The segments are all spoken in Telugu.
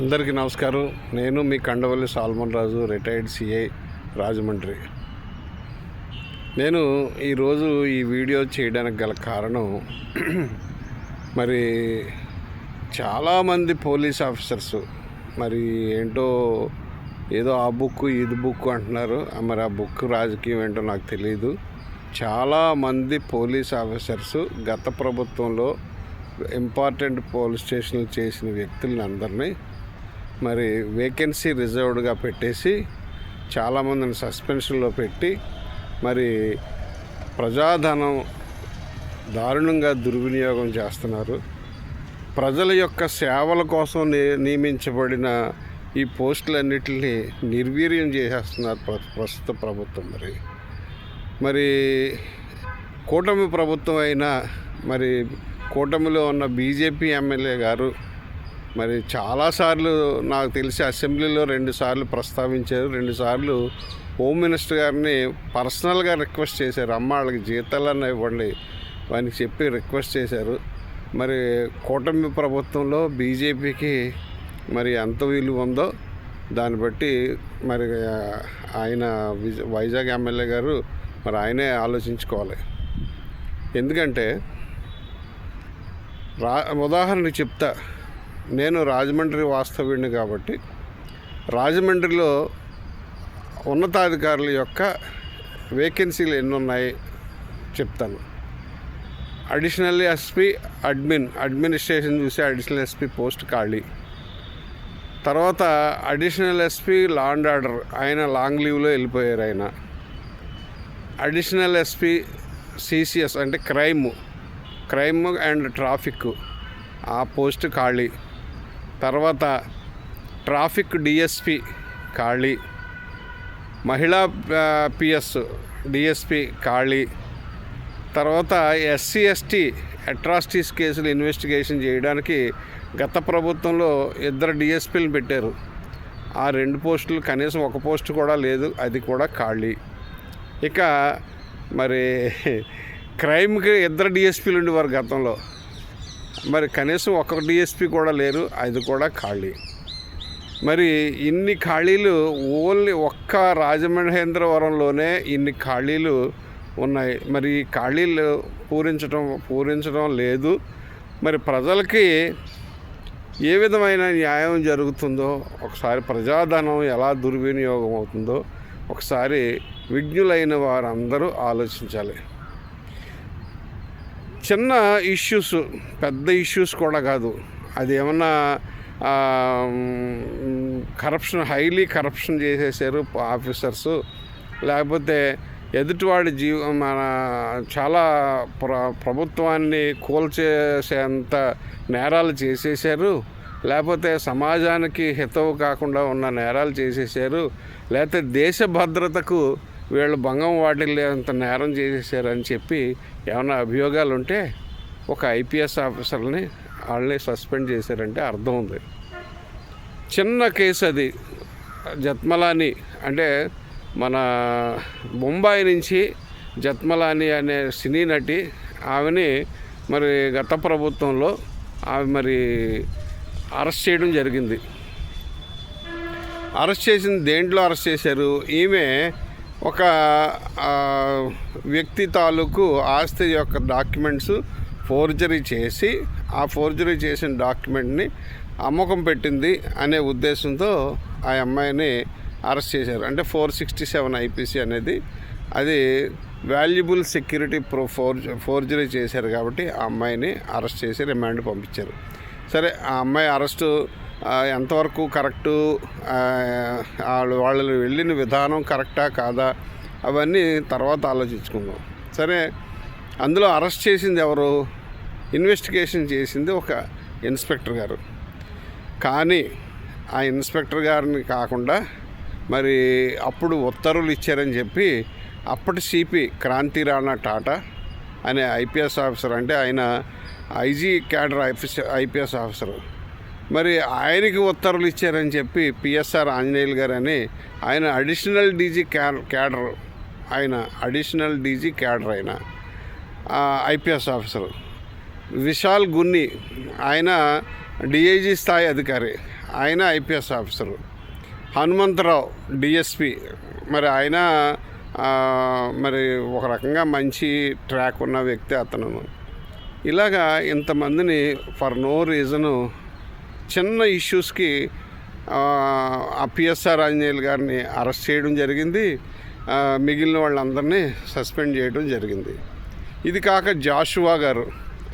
అందరికీ నమస్కారం. నేను మీ Kandavalli Solomon Raju retired CI Rajahmundry. నేను ఈరోజు ఈ వీడియో చేయడానికి గల కారణం మరి చాలామంది పోలీస్ ఆఫీసర్స్ మరి ఏంటో ఏదో ఆ బుక్ ఇది బుక్ అంటున్నారు. మరి ఆ బుక్ రాజకీయం ఏంటో నాకు తెలియదు చాలామంది పోలీస్ ఆఫీసర్స్ గత ప్రభుత్వంలో ఇంపార్టెంట్ పోలీస్ స్టేషన్లు చేసిన వ్యక్తులని అందరినీ మరి వేకెన్సీ రిజర్వ్డ్గా పెట్టేసి చాలామందిని సస్పెన్షన్లో పెట్టి మరి ప్రజాధనం దారుణంగా దుర్వినియోగం చేస్తున్నారు. ప్రజల యొక్క సేవల కోసం ని- నియమించబడిన ఈ పోస్టులన్నిటిని నిర్వీర్యం చేసేస్తున్నారు ప్ర- ప్రస్తుత ప్రభుత్వం మరి. మరి కూటమి ప్రభుత్వం అయినా మరి కూటమిలో ఉన్న బీజేపీ ఎమ్మెల్యే గారు మరి చాలాసార్లు నాకు తెలిసి అసెంబ్లీలో రెండుసార్లు ప్రస్తావించారు రెండుసార్లు హోమ్ మినిస్టర్ గారిని పర్సనల్గా రిక్వెస్ట్ చేశారు. అమ్మ వాళ్ళకి జీతాలన్నా ఇవ్వండి అని చెప్పి రిక్వెస్ట్ చేశారు. మరి కూటమి ప్రభుత్వంలో బీజేపీకి మరి ఎంత విలువ ఉందో దాన్ని బట్టి మరి ఆయన విజ- వైజాగ్ ఎమ్మెల్యే గారు మరి ఆయనే ఆలోచించుకోవాలి. ఎందుకంటే రా ఉదాహరణకి చెప్తా. నేను రాజమండ్రి వాస్తవ్యుడిని కాబట్టి రాజమండ్రిలో ఉన్నతాధికారుల యొక్క వేకెన్సీలు ఎన్ని ఉన్నాయి చెప్తాను. అడిషనల్ ఎస్పీ అడ్మిన్ అడ్మినిస్ట్రేషన్ చూసి అడిషనల్ ఎస్పీ పోస్ట్ ఖాళీ. తర్వాత additional SP law and order ఆయన లాంగ్ లీవ్లో వెళ్ళిపోయారు ఆయన. అడిషనల్ ఎస్పీ సిసిఎస్ అంటే క్రైమ్ క్రైమ్ అండ్ ట్రాఫిక్ ఆ పోస్ట్ ఖాళీ. తర్వాత ట్రాఫిక్ డిఎస్పి ఖాళీ మహిళా పిఎస్ డిఎస్పి ఖాళీ తర్వాత ఎస్సీ ఎస్టీ అట్రాసిటీస్ కేసులు ఇన్వెస్టిగేషన్ చేయడానికి గత ప్రభుత్వంలో ఇద్దరు డిఎస్పీలు పెట్టారు. ఆ రెండు పోస్టులు కనీసం ఒక పోస్ట్ కూడా లేదు అది కూడా ఖాళీ ఇక మరి క్రైమ్కి ఇద్దరు డిఎస్పీలు ఉండేవారు గతంలో. మరి కనీసం ఒక్క డిఎస్పీ కూడా లేరు అది కూడా ఖాళీ. మరి ఇన్ని ఖాళీలు ఓన్లీ ఒక్క రాజమహేంద్రవరంలోనే ఇన్ని ఖాళీలు ఉన్నాయి. మరి ఈ ఖాళీలు పూరించడం పూరించడం లేదు. మరి ప్రజలకి ఏ విధమైన న్యాయం జరుగుతుందో ఒకసారి ప్రజాధనం ఎలా దుర్వినియోగం అవుతుందో ఒకసారి విజ్ఞులైన వారందరూ ఆలోచించాలి. చిన్న ఇష్యూస్ పెద్ద ఇష్యూస్ కూడా కాదు. అది ఏమన్నా కరప్షన్ హైలీ కరప్షన్ చేసేసారు ఆఫీసర్స్ లేకపోతే ఎదుటివాడి జీవ మన చాలా ప్ర ప్రభుత్వాన్ని కూల్చేసేంత నేరాలు చేసేసారు. లేకపోతే సమాజానికి హితవు కాకుండా ఉన్న నేరాలు చేసేసారు. లేకపోతే దేశ భద్రతకు వీళ్ళు భంగం వాటిల్లేంత నేరం చేసేసారని చెప్పి ఏమైనా అభియోగాలు ఉంటే ఒక ఐపీఎస్ ఆఫీసర్ని వాళ్ళని సస్పెండ్ చేశారంటే అర్థం ఉంది. చిన్న కేసు అది. జత్మలాని అంటే మన ముంబాయి నుంచి జత్మలాని అనే సినీ నటి ఆమెని మరి గత ప్రభుత్వంలో ఆమె మరి అరెస్ట్ చేయడం జరిగింది. అరెస్ట్ చేసింది దేంట్లో అరెస్ట్ చేశారు? ఈమె ఒక వ్యక్తి తాలూకు ఆస్తి యొక్క డాక్యుమెంట్స్ ఫోర్జరీ చేసి ఆ ఫోర్జరీ చేసిన డాక్యుమెంట్ని అమ్మకం పెట్టింది అనే ఉద్దేశంతో ఆ అమ్మాయిని అరెస్ట్ చేశారు. అంటే ఫోర్ సిక్స్టీ సెవెన్ ఐపీసీ అనేది అది వాల్యుబుల్ సెక్యూరిటీ ప్రో ఫోర్జ్ ఫోర్జరీ చేశారు కాబట్టి ఆ అమ్మాయిని అరెస్ట్ చేసి రిమాండ్ పంపించారు. సరే ఆ అమ్మాయి అరెస్టు ఎంతవరకు కరెక్టు? వాళ్ళు వాళ్ళు వెళ్ళిన విధానం కరెక్టా కాదా? అవన్నీ తర్వాత ఆలోచించుకుందాం. సరే అందులో అరెస్ట్ చేసింది ఎవరు? ఇన్వెస్టిగేషన్ చేసింది ఒక ఇన్స్పెక్టర్ గారు. కానీ ఆ ఇన్స్పెక్టర్ గారిని కాకుండా మరి అప్పుడు ఉత్తర్వులు ఇచ్చారని చెప్పి అప్పటి సిపి క్రాంతి రాణా టాటా అనే ఐపీఎస్ ఆఫీసర్ అంటే ఆయన IG cadre IPS IPS officer మరి ఆయనకి ఉత్తర్వులు ఇచ్చారని చెప్పి పిఎస్ఆర్ ఆంజనేయులు గారు అని ఆయన అడిషనల్ డీజీ క్యా క్యాడర్ ఆయన అడిషనల్ డీజీ క్యాడర్ ఆయన ఐపీఎస్ ఆఫీసర్. విశాల్ గున్ని ఆయన డిఐజీ స్థాయి అధికారి ఆయన ఐపీఎస్ ఆఫీసర్. హనుమంతరావు డిఎస్పి. మరి ఆయన మరి ఒక రకంగా మంచి ట్రాక్ ఉన్న వ్యక్తి అతను. ఇలాగా ఇంతమందిని ఫర్ నో రీజను చిన్న ఇష్యూస్కి ఆ పిఎస్ఆర్ ఆంజనేయులు గారిని అరెస్ట్ చేయడం జరిగింది. మిగిలిన వాళ్ళందరినీ సస్పెండ్ చేయడం జరిగింది. ఇది కాక జాషువా గారు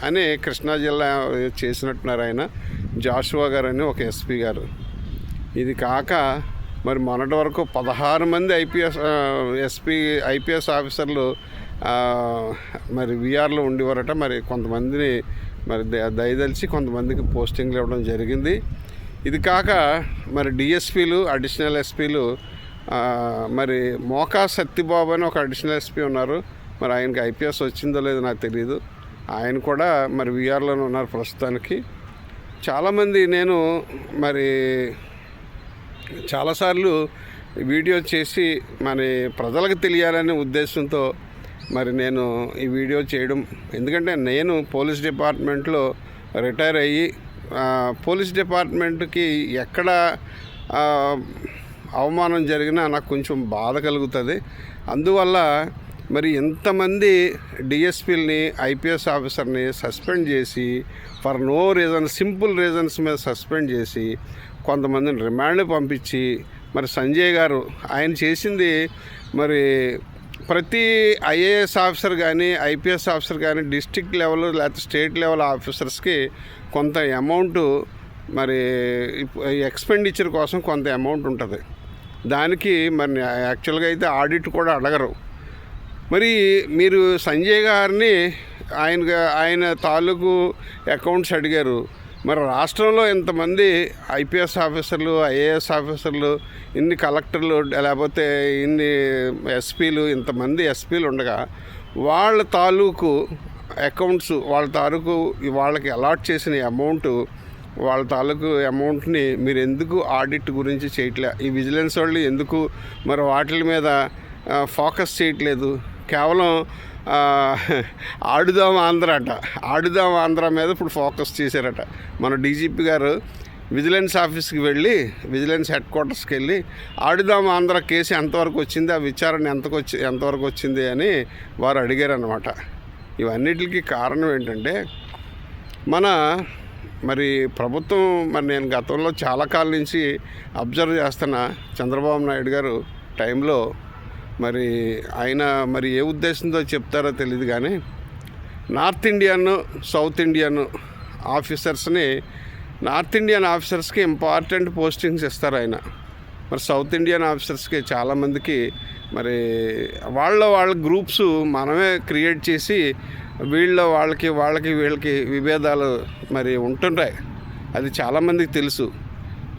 అని కృష్ణా జిల్లా చేసినట్టున్నారు ఆయన. జాషువా గారు అని ఒక ఎస్పీ గారు. ఇది కాక మరి మొన్నటి వరకు పదహారు మంది ఐపీఎస్ ఎస్పీ ఐపీఎస్ ఆఫీసర్లు మరి విఆర్లో ఉండేవారట మరి కొంతమందిని మరి ద- దయదలిచి కొంతమందికి పోస్టింగ్లు ఇవ్వడం జరిగింది. ఇది కాక మరి డిఎస్పీలు అడిషనల్ ఎస్పీలు మరి మోకా సత్యబాబు అని ఒక అడిషనల్ ఎస్పీ ఉన్నారు. మరి ఆయనకి ఐపీఎస్ వచ్చిందో లేదో నాకు తెలియదు ఆయన కూడా మరి విఆర్లోనే ఉన్నారు ప్రస్తుతానికి. చాలామంది నేను మరి చాలాసార్లు వీడియో చేసి మరి ప్రజలకు తెలియాలనే ఉద్దేశంతో మరి నేను ఈ వీడియో చేయడం ఎందుకంటే నేను పోలీస్ డిపార్ట్మెంట్లో రిటైర్ అయ్యి పోలీస్ డిపార్ట్మెంట్కి ఎక్కడ అవమానం జరిగినా నాకు కొంచెం బాధ కలుగుతుంది. అందువల్ల మరి ఎంతమంది డిఎస్పీలని ఐపీఎస్ ఆఫీసర్ని సస్పెండ్ చేసి for no reason simple reasons మీద సస్పెండ్ చేసి కొంతమందిని రిమాండ్ పంపించి మరి సంజయ్ గారు ఆయన చేసింది మరి ప్రతి ఐఏఎస్ ఆఫీసర్ కానీ ఐపీఎస్ ఆఫీసర్ కానీ డిస్టిక్ లెవెల్ లేకపోతే స్టేట్ లెవెల్ ఆఫీసర్స్కి కొంత అమౌంట్ మరి ఎక్స్పెండిచర్ కోసం కొంత అమౌంట్ ఉంటుంది. దానికి మరి యాక్చువల్గా అయితే ఆడిట్ కూడా అడగరు. మరి మీరు సంజయ్ గారిని ఆయన ఆయన తాలూకు అకౌంట్స్ అడిగారు. మరి రాష్ట్రంలో ఇంతమంది ఐపీఎస్ ఆఫీసర్లు ఐఏఎస్ ఆఫీసర్లు ఇన్ని కలెక్టర్లు లేకపోతే ఇన్ని ఎస్పీలు ఇంతమంది ఎస్పీలు ఉండగా వాళ్ళ తాలూకు అకౌంట్స్ వాళ్ళ తాలూకు వాళ్ళకి అలాట్ చేసిన అమౌంట్ వాళ్ళ తాలూకు అమౌంట్ని మీరు ఎందుకు ఆడిట్ గురించి చేయట్లే? ఈ విజిలెన్స్ వాళ్ళు ఎందుకు మరి వాటి మీద ఫోకస్ చేయట్లేదు? కేవలం ఆడుదాం ఆంధ్ర అట. ఆడుదాం ఆంధ్ర మీద ఇప్పుడు ఫోకస్ చేశారట. మన డీజీపీ గారు విజిలెన్స్ ఆఫీస్కి వెళ్ళి విజిలెన్స్ హెడ్ క్వార్టర్స్కి వెళ్ళి ఆడుదాం ఆంధ్ర కేసు ఎంతవరకు వచ్చింది ఆ విచారణ ఎంతకు వచ్చి ఎంతవరకు వచ్చింది అని వారు అడిగారు అనమాట ఇవన్నిటికి కారణం ఏంటంటే మన మరి ప్రభుత్వం మరి నేను గతంలో చాలా కాలం నుంచి అబ్జర్వ్ చేస్తున్న చంద్రబాబు నాయుడు గారు టైంలో మరి ఆయన మరి ఏ ఉద్దేశంతో చెప్తారో తెలియదు కానీ నార్త్ ఇండియన్ సౌత్ ఇండియన్ ఆఫీసర్స్ని నార్త్ ఇండియన్ ఆఫీసర్స్కి ఇంపార్టెంట్ పోస్టింగ్స్ ఇస్తారు ఆయన. మరి సౌత్ ఇండియన్ ఆఫీసర్స్కి చాలామందికి మరి వాళ్ళ వాళ్ళ గ్రూప్స్ మనమే క్రియేట్ చేసి వీళ్ళ వాళ్ళకి వాళ్ళకి వీళ్ళకి విభేదాలు మరి ఉంటుంటాయి అది చాలామందికి తెలుసు.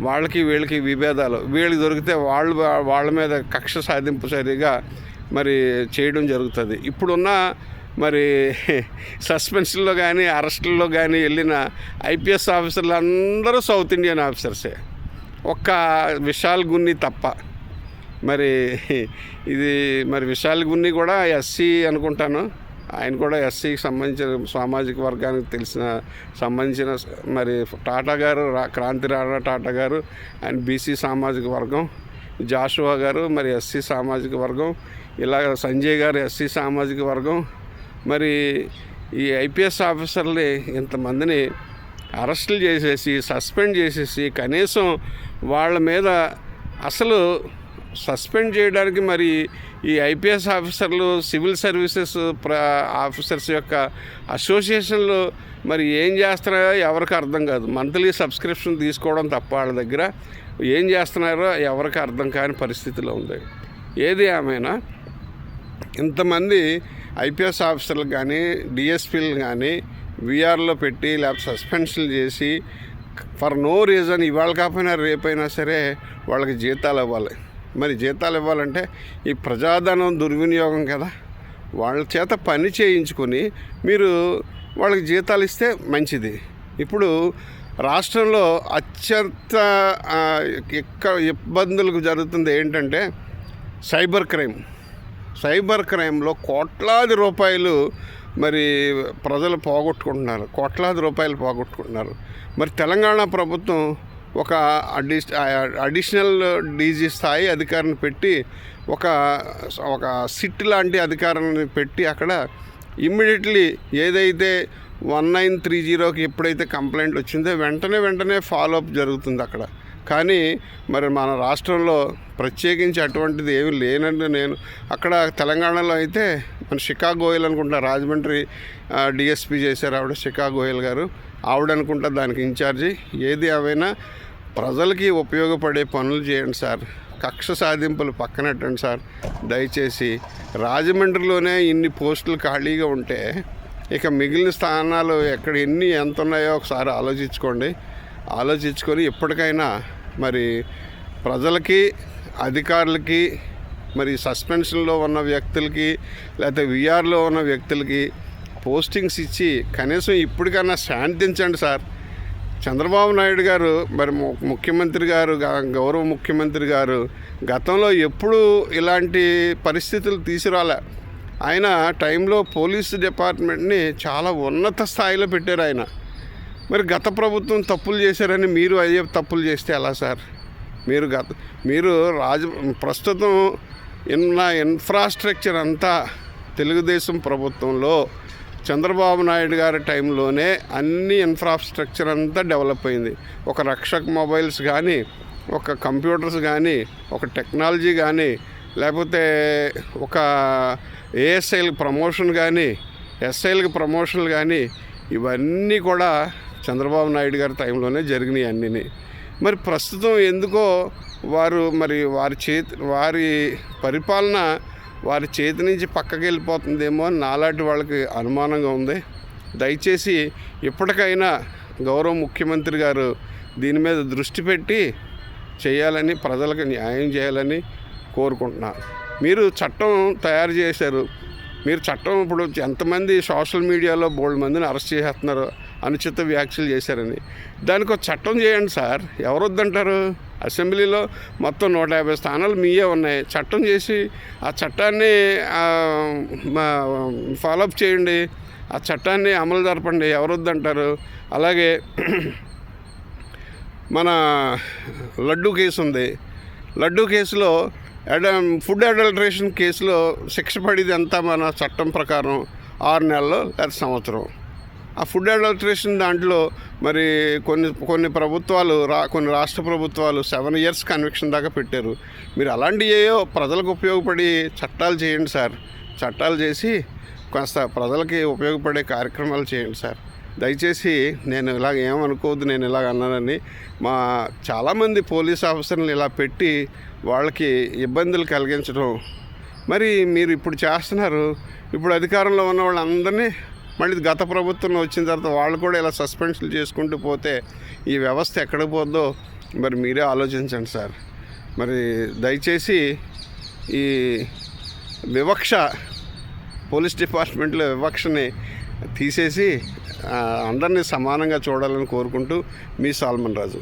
వాళ్ళకి వీళ్ళకి విభేదాలు. వీళ్ళకి దొరికితే వాళ్ళు వాళ్ళ మీద కక్ష సాధింపు సరిగా మరి చేయడం జరుగుతుంది. ఇప్పుడున్న మరి సస్పెన్షన్లో కానీ అరెస్టుల్లో కానీ వెళ్ళిన ఐపీఎస్ ఆఫీసర్లు అందరూ సౌత్ ఇండియన్ ఆఫీసర్సే. ఒక్క విశాల్ గున్ని తప్ప. మరి ఇది మరి విశాల్ గున్ని కూడా ఎస్సీ అనుకుంటాను. ఆయన కూడా ఎస్సీకి సంబంధించిన సామాజిక వర్గానికి తెలిసిన సంబంధించిన మరి టాటా గారు రా- క్రాంతి రాణా టాటా గారు ఆయన బీసీ సామాజిక వర్గం జాషువా గారు మరి ఎస్సీ సామాజిక వర్గం ఇలా సంజయ్ గారు ఎస్సీ సామాజిక వర్గం. మరి ఈ ఐపీఎస్ ఆఫీసర్ని ఇంతమందిని అరెస్టులు చేసేసి సస్పెండ్ చేసేసి కనీసం వాళ్ళ మీద అసలు సస్పెండ్ చేయడానికి మరి ఈ ఐపీఎస్ ఆఫీసర్లు సివిల్ సర్వీసెస్ ప్రా ఆఫీసర్స్ యొక్క అసోసియేషన్లు మరి ఏం చేస్తున్నారో ఎవరికి అర్థం కాదు. మంత్లీ సబ్స్క్రిప్షన్ తీసుకోవడం తప్ప వాళ్ళ దగ్గర ఏం చేస్తున్నారో ఎవరికి అర్థం కాని పరిస్థితిలో ఉంది. ఏది ఏమైనా ఇంతమంది ఐపీఎస్ ఆఫీసర్లు కానీ డిఎస్పీలు కానీ విఆర్లో పెట్టి లేకపోతే సస్పెన్షన్లు చేసి ఫర్ నో రీజన్ ఇవాళ కాకపోయినా రేపైనా సరే వాళ్ళకి జీతాలు ఇవ్వాలి మరి జీతాలు ఇవ్వాలంటే ఈ ప్రజాధనం దుర్వినియోగం కదా. వాళ్ళ చేత పని చేయించుకొని మీరు వాళ్ళకి జీతాలు ఇస్తే మంచిది. ఇప్పుడు రాష్ట్రంలో అత్యంత ఆ, ఇబ్బందులకు జరుగుతుంది ఏంటంటే సైబర్ క్రైమ్. సైబర్ క్రైమ్లో కోట్లాది రూపాయలు మరి ప్రజలు పోగొట్టుకుంటున్నారు. కోట్లాది రూపాయలు పోగొట్టుకుంటున్నారు. మరి తెలంగాణ ప్రభుత్వం ఒక అడిష్ అడిషనల్ డీజీ స్థాయి అధికారిని పెట్టి ఒక ఒక సిట్ లాంటి అధికారాన్ని పెట్టి అక్కడ ఇమ్మీడియట్లీ ఏదైతే వన్ నైన్ త్రీ జీరోకి ఎప్పుడైతే కంప్లైంట్ వచ్చిందో వెంటనే వెంటనే ఫాలో అప్ జరుగుతుంది అక్కడ. కానీ మరి మన రాష్ట్రంలో ప్రత్యేకించి అటువంటిది ఏమీ లేనండి నేను అక్కడ తెలంగాణలో అయితే మన శిఖా గోయల్ అనుకుంటా రాజమండ్రి డిఎస్పీ చేశారు ఆవిడ శిఖా గోయల్ గారు. ఆవిడ అనుకుంటా దానికి ఇన్ఛార్జి. ఏది ఏమైనా ప్రజలకి ఉపయోగపడే పనులు చేయండి సార్. కక్ష సాధింపులు పక్కనట్టండి సార్. దయచేసి రాజమండ్రిలోనే ఇన్ని పోస్టులు ఖాళీగా ఉంటే ఇక మిగిలిన స్థానాలు ఎక్కడ ఎన్ని ఎంత ఉన్నాయో ఒకసారి ఆలోచించుకోండి. ఆలోచించుకొని ఎప్పటికైనా మరి ప్రజలకి అధికారులకి మరి సస్పెన్షన్లో ఉన్న వ్యక్తులకి లేకపోతే విఆర్లో ఉన్న వ్యక్తులకి పోస్టింగ్స్ ఇచ్చి కనీసం ఇప్పటికన్నా శాంతించండి సార్. చంద్రబాబు నాయుడు గారు మరి ము- ముఖ్యమంత్రి గారు గౌరవ ముఖ్యమంత్రి గారు గతంలో ఎప్పుడూ ఇలాంటి పరిస్థితులు తీసుకురాలే. ఆయన టైంలో పోలీస్ డిపార్ట్మెంట్ని చాలా ఉన్నత స్థాయిలో పెట్టారు ఆయన. మరి గత ప్రభుత్వం తప్పులు చేశారని మీరు అయ్యే తప్పులు చేస్తే ఎలా సార్? మీరు గత మీరు రాజ ప్రస్తుతం ఉన్న ఇన్ఫ్రాస్ట్రక్చర్ అంతా తెలుగుదేశం ప్రభుత్వంలో చంద్రబాబు నాయుడు గారి టైంలోనే అన్ని ఇన్ఫ్రాస్ట్రక్చర్ అంతా డెవలప్ అయింది. ఒక రక్షక్ మొబైల్స్ కానీ ఒక కంప్యూటర్స్ కానీ ఒక టెక్నాలజీ కానీ లేకపోతే ఒక ఏఎస్ఐలకు ప్రమోషన్ కానీ ఎస్ఐలకు ప్రమోషన్లు కానీ ఇవన్నీ కూడా చంద్రబాబు నాయుడు గారి టైంలోనే జరిగినాయి అన్నీ మరి ప్రస్తుతం ఎందుకో వారు మరి వారి చేతి వారి పరిపాలన వారి చేతి నుంచి పక్కకి వెళ్ళిపోతుందేమో అని నాలాంటి వాళ్ళకి అనుమానంగా ఉంది. దయచేసి ఇప్పటికైనా గౌరవ ముఖ్యమంత్రి గారు దీని మీద దృష్టి పెట్టి చేయాలని ప్రజలకు న్యాయం చేయాలని కోరుకుంటున్నాను. మీరు చట్టం తయారు చేశారు. మీరు చట్టం ఇప్పుడు ఎంతమంది సోషల్ మీడియాలో బోల్డ్ మందిని అరెస్ట్ చేసేస్తున్నారు అనుచిత వ్యాఖ్యలు చేశారని. దానికి ఒక చట్టం చేయండి సార్. ఎవరు వద్దంటారు? అసెంబ్లీలో మొత్తం నూట యాభై స్థానాలు మీయే ఉన్నాయి. చట్టం చేసి ఆ చట్టాన్ని ఫాలోఅప్ చేయండి. ఆ చట్టాన్ని అమలు జరపండి. ఎవరొద్దంటారు? అలాగే మన లడ్డు కేసు ఉంది. లడ్డు కేసులో అడ ఫుడ్ అడల్టరేషన్ కేసులో శిక్ష పడేది ఎంత మన చట్టం ప్రకారం? ఆరు నెలలు లేదా సంవత్సరం. ఆ ఫుడ్ అడల్టరేషన్ దాంట్లో మరి కొన్ని కొన్ని ప్రభుత్వాలు రా కొన్ని రాష్ట్ర ప్రభుత్వాలు సెవెన్ ఇయర్స్ కన్విక్షన్ దాకా పెట్టారు. మీరు అలాంటి ఏయో ప్రజలకు ఉపయోగపడి చట్టాలు చేయండి సార్. చట్టాలు చేసి కాస్త ప్రజలకి ఉపయోగపడే కార్యక్రమాలు చేయండి సార్. దయచేసి నేను ఇలాగ ఏమనుకోవద్దు నేను ఇలాగ అన్నానని మా చాలామంది పోలీస్ ఆఫీసర్లు ఇలా పెట్టి వాళ్ళకి ఇబ్బందులు కలిగించడం. మరి మీరు ఇప్పుడు చేస్తున్నారు. ఇప్పుడు అధికారంలో ఉన్న వాళ్ళందరినీ మళ్ళీ గత ప్రభుత్వం వచ్చిన తర్వాత వాళ్ళు కూడా ఇలా సస్పెన్షన్ చేసుకుంటూ పోతే ఈ వ్యవస్థ ఎక్కడికి పోద్దో మరి మీరే ఆలోచించండి సార్. మరి దయచేసి ఈ వివక్ష పోలీస్ డిపార్ట్మెంట్లో వివక్షని తీసేసి అందరినీ సమానంగా చూడాలని కోరుకుంటూ మీ సాల్మన్ రాజు.